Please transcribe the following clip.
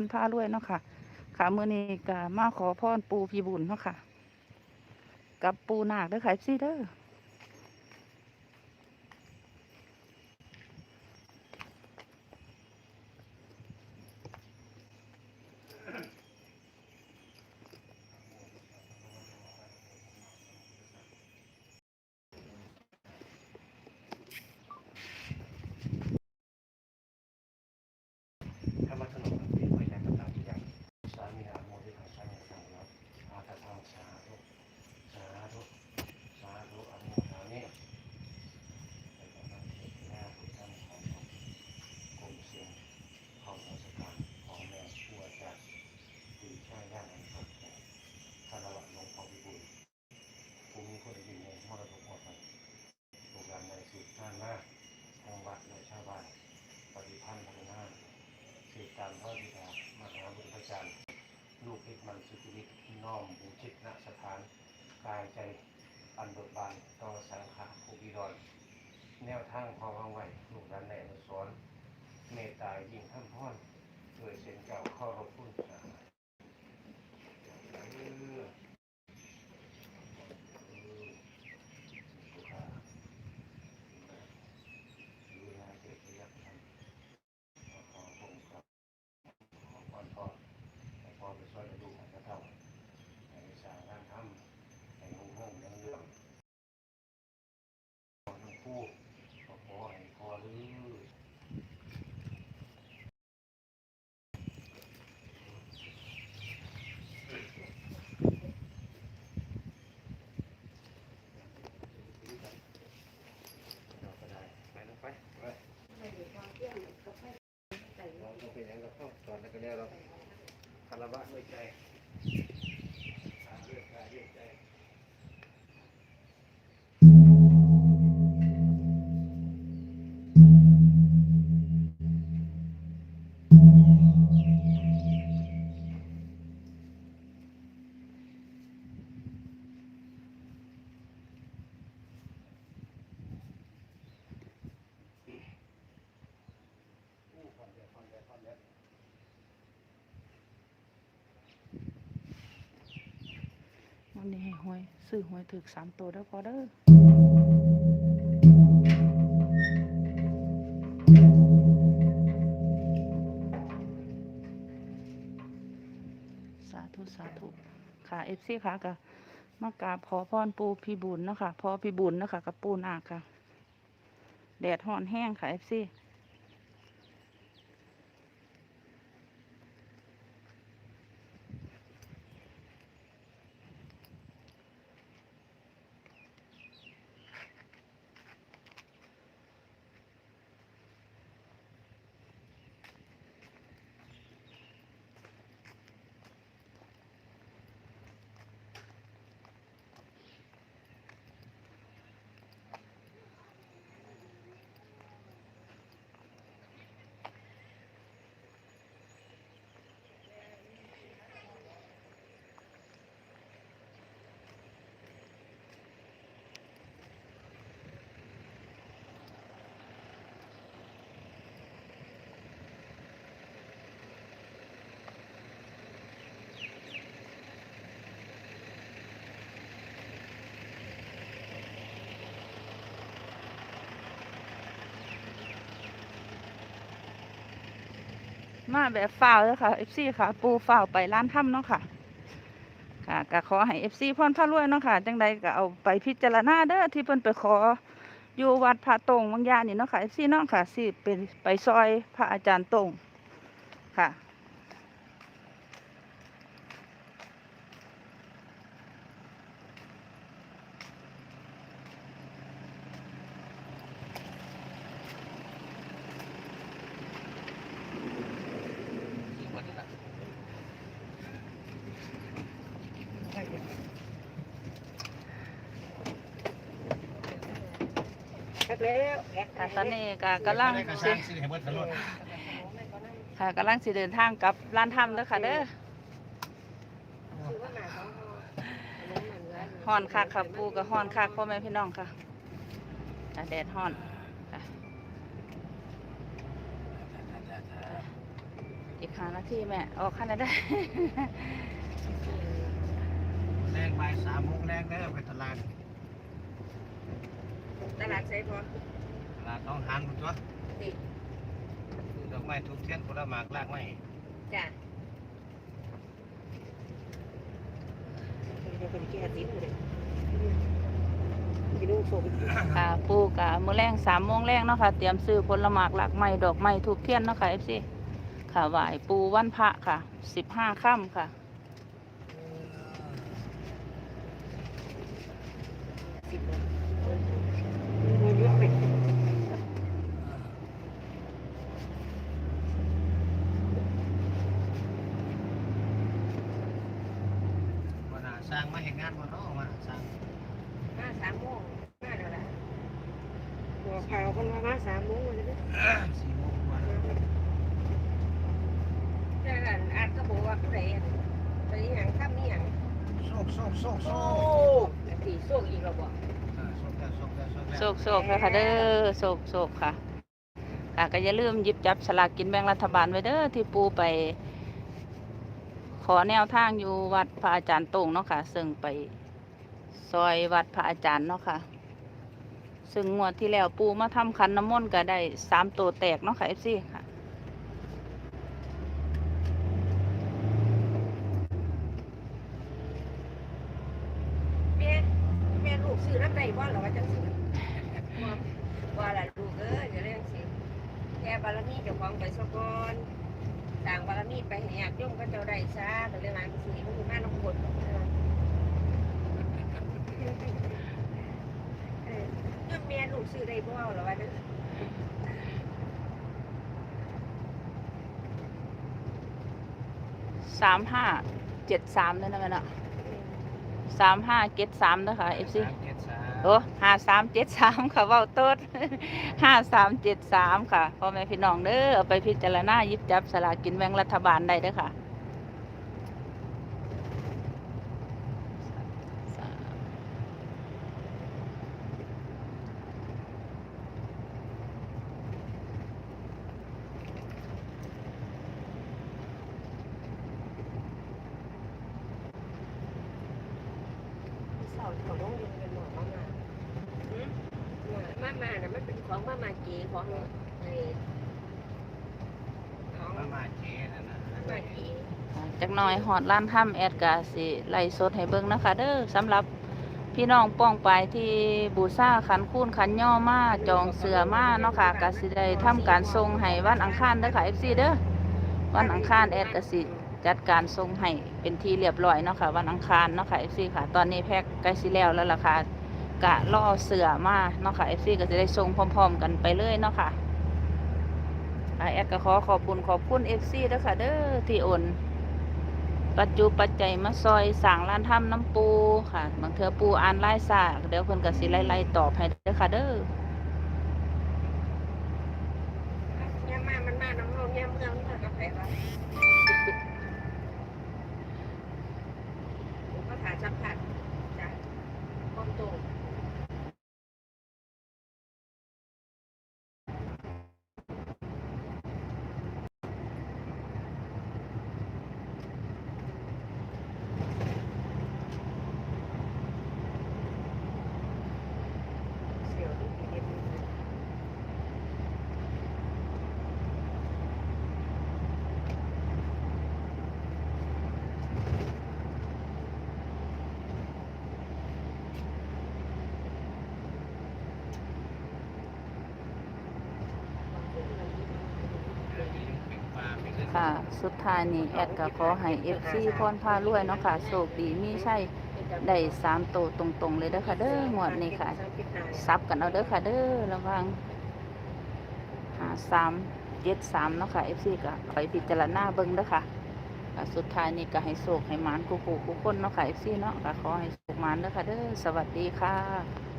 รผ้าลวยเนาะค่ะ ค่ะมือนี้ก็มาขอพรปูพี่บุญเนาะค่ะ กับปูนาคเด้อค่ะซี่เด้อ ธรรมถนนมันเป็นไปในกำลังอย่างสามีนาโมที่ทางสร้างสร้างแล้วอาตทางสาธุสาธุสาธุอนุโมทามิในกำลังเกิดแม่ผู้ท่านของกรมเสียงของราชการของแม่ผู้อาจารย์ตีช่ายย่างอันสักแก่คารวะหลวงพ่อพิบูลภูมิคนดีในมรดกหมดไปโบราณในสืบสร้างมาทางวัดและชาวบ้านปฏิพันธ์พัฒนา สืบ ตามพระบิดามหาบุญพระจันทร์ลูกเอกมันสุจริตน้อมบูชิตณสถาน กายใจอันเบิกบานต่อสังขารภูบิดรแนวทางความวางไหวลูกหลานในอนุสรเมตตายิ่งท่านพ่อนโดยเส้นเก่าข้อรบพุ่นสาเออเออสุขาดูแลเด็กยักษ์ทำ ขอผมครับขอพรพ่อให้พ่อไปช่วยดูของพระเจ้าให้วิชาการทำให้หุ่งหุ่งเรื่องเรื่องขอทั้งคู่ขอขอให้พ่อลือเราก็ได้ไปลงไปไป เราก็เป็นอย่างเราเข้าตอนนั้นก็เนี่ยเรา คา ห้หวยซื้อหวยถึกสามตัวเด้อพอเด้อสาธุสาธุค่ะเอฟซีค่ะก็มากราบขอพรปูพี่บุญนะคะพอพี่บุญนะคะกับปูนาคค่ะ แดดห่อนแห้งค่ะเอฟซี มาแบบฝ่าวเลยค่ะเอฟซีค่ะ ปูฝ่าวไปร้านถ้ำเนาะค่ะ ค่ะก็ขอให้เอฟซีพ่อนพระรวยเนาะค่ะ จังใดก็เอาไปพิจารณาเด้อที่เพิ่นไปขอ อยู่วัดพระตรงวังยานี่เนาะค่ะเอฟซีเนาะค่ะสิเป็นไปซอยพระอาจารย์ตรงค่ะ คค่ะตอนนี้ก็กำลังกระสิช่างสิให้เบิดตลอดค่ะกำลังสิเดินทางกลับร้านถ้ำเด้อค่ะเด้อฮ้อนคักค่ะปูกับฮ้อนคักพ่อแม่พี่น้องค่ะอะแดดฮ้อนค่ะอีกคานาทีแม่ออกคันได้ แรงบ่ายสามโมงแรงเด้อไปตลาด ตลาดใส่พอตลาดน้องหานบุญตัวติซื้อดอกไม้ทุกเทียนผลไม้ลากไม้จ้ะเดี๋ยวคนแก่ติ้นเลยไปดูโฟมค่ะปูกะมื้อแรงสามโมงแรงเนาะค่ะ เตรียมซื้อผลหมากหลากไม้ดอกไม้ทูบเทียนเนาะค่ะ FC ค่ะไหว้ปูวันพระค่ะสิบห้าค่ำค่ะ สิบมีเยอะไปวันน่ะสร้างมาเห็นงานบ่เนาะมาสร้างมาสามโมงมาแล้วล่ะหัวข่าวคนมามาสามโมงเลยนะสี่โมงกว่าแล้วแต่ละอาจก็บอกว่าผู้ใดไปอย่างข้ามนี่อย่าง โซกโซกโซกโซโอ้กตีโซกอีกแล้วบ่อ่าโซกแล้วโซกแล้วโซกแล้วโศกโศกค่ะเด้อโศกโศกค่ะ ค่ะก็อย่าลืมหยิบจับสลากกินแบ่งรัฐบาลไว้เด้อที่ปูไป ขอแนวทางอยู่วัดพระอาจารย์ตรงเนาะค่ะ ซึ่งไปซอยวัดพระอาจารย์เนาะค่ะ ซึ่งงวดที่แล้วปูมาทำคันน้ำมนต์ก็ได้สามตัวแตกเนาะค่ะเอฟซีค่ะ แม่แม่ลูกซื้อน้ำใดบ่หรอว่าจังซื้อว่าล่ะลูกเอ้ยอย่าเรื่องสิ แค่บารมีเจ้าของไปสกอนต่างบารมีไปให้ญาติโยมก็เจ้าได้ซะก็เลยว่าสิมันคือมาน้องคนเออแม่ลูกซื้อได้บ่หรอว่าจังสามห้าเจ็ดสามเลยนะแม่เนาะสามห้าเจ็ดสามนะคะเอฟซี โอ้ห้าสามเจ็ดสามค่ะเว้าต้นห้าสามเจ็ดสามค่ะพ่อแม่พี่น้องเด้อเอาไปพิจารณาหยิบจับสลากกินแบ่งรัฐบาลได้เด้อค่ะ เสาที่เขาต้องยืนกันหมดมามา มามาน่ะมันเป็นของมามาเก๋ของไอ้ของมามาเจ๊นั่นน่ะมามาเก๋จักหน่อยหอดล้านถ้ำแอดกาสิไล่สดให้เบิ่งนะคะ เด้อสำหรับพี่น้องป้องไปายที่บูซ่าขันคูนขันย่อมาจองเสือมาเนาะค่ะกาสิได้ทำการส่งให้วันอังคารเด้อค่ะ FC เด้อวันอังคารแอดกาสิจัดการส่งให้เป็นที่เรียบร้อยเนาะค่ะวันอังคารเนาะค่ะ FC ค่ะ ตอนนี้แพ็กใกล้สิแล้วแล้วล่ะค่ะ กะล่อเสือมาเนาะค่ะ FC ก็จะได้ส่งพร้อม ๆ กันไปเลยเนาะค่ะอ่าแอดก็ขอขอบคุณขอบคุณ FC เด้อค่ะเด้อที่โอนปัจจุปัจจัยมาซอยสั่งร้านทำน้ำปูค่ะบางเทือปูอ่านไล่ซากเดี๋ยวเพิ่นก็สิไล่ไล่ตอบให้เด้อค่ะเด้อย่ามามันมาน้ำลงย่าเมืองมันก็ไปว่าผมก็ถ่ายสัมผัสจากคนตรง เสียวดูดีๆ เป็นปลาเป็นเงิน ค่ะ สุดท้ายนี้แอดก็ขอให้ FC พรพารวยเนาะค่ะ โชคดีมีใช่ได้สามโตวตรงๆ เลยเด้อค่ะ เด้องวดนี้ค่ะ ซับกันเอาเด้อค่ะเด้อระวังหาสามเจ็ดสามเนาะค่ะ FC ก็ไปพิจารณาเบิ่งเด้อค่ะสุดท้ายนี้ก็ให้โชคให้หมานกูกูกูคนเนาะค่ะ FC เนาะก็ขอให้โชคหมานเด้อค่ะเด้อสวัสดีค่ะ